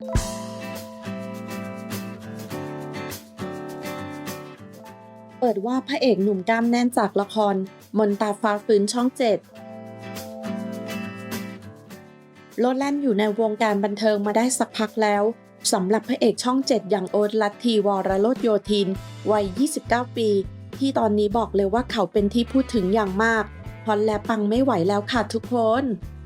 เปิดว่าพระเอกหนุ่มกล้ามแน่นจากละคร มนตาฟ้าฟื้นช่องเจ็ดโลดแล่นอยู่ในวงการบันเทิงมาได้สักพักแล้วสำหรับพระเอกช่องเจ็ดอย่างโอ๊ตลัตทีวรโรจน์โยธิน วัย 29 ปี ที่ตอนนี้บอกเลยว่าเขาเป็นที่พูดถึงอย่างมากพอนและปังไม่ไหวแล้วค่ะทุกคน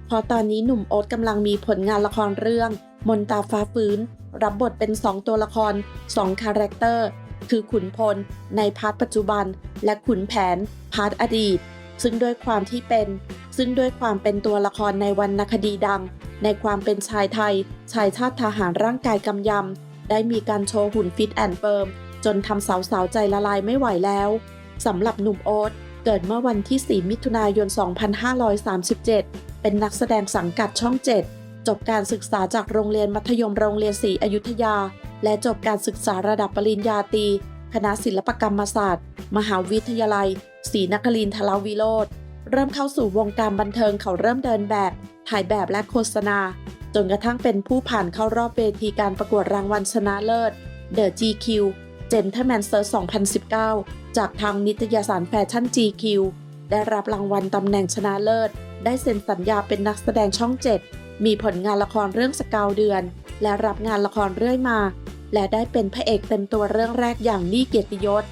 พราะตอนนี้หนุ่มโอ๊ตกำลังมีผลงานละครเรื่อง มนตาฟ้าฟื้น รับบทเป็น 2 ตัวละคร 2 คาแรคเตอร์ คือขุนพล ในพาร์ทปัจจุบัน และขุนแผน พาร์ทอดีต ซึ่งด้วยความที่เป็น ซึ่งด้วยความเป็นตัวละครในวรรณคดีดัง ในความเป็นชายไทย ชายชาติทหารร่างกายกำยำ ได้มีการโชว์หุ่นฟิตแอนด์เฟิร์ม จนทำสาวๆใจละลายไม่ไหวแล้วสำหรับหนุ่มโอ๊ตเกิดเมื่อวันที่ 4 มิถุนายน 2537 เป็นนักแสดงสังกัดช่อง 7 จบการศึกษาจากโรงเรียนมัธยมโรงเรียนศรีอยุธยา และจบการศึกษาระดับปริญญาตรีคณะศิลปกรรมศาสตร์ มหาวิทยาลัยศรีนครินทรวิโรธเริ่มเข้าสู่วงการบันเทิงเขาเริ่มเดินแบบ ถ่ายแบบและโฆษณา จนกระทั่งเป็นผู้ผ่านเข้ารอบเวทีการประกวดรางวัลชนะเลิศ The GQ Gentleman Search 2019 จากทางนิตยสารแฟชั่น GQ ได้รับรางวัลตำแหน่งชนะเลิศ ได้เซ็นสัญญาเป็นนักแสดงช่อง 7 มีผลงานละครเรื่องสเกาเดือน และรับงานละครเรื่อยมา และได้เป็นพระเอกเต็มตัวเรื่องแรกอย่างนี่เกียรติยศ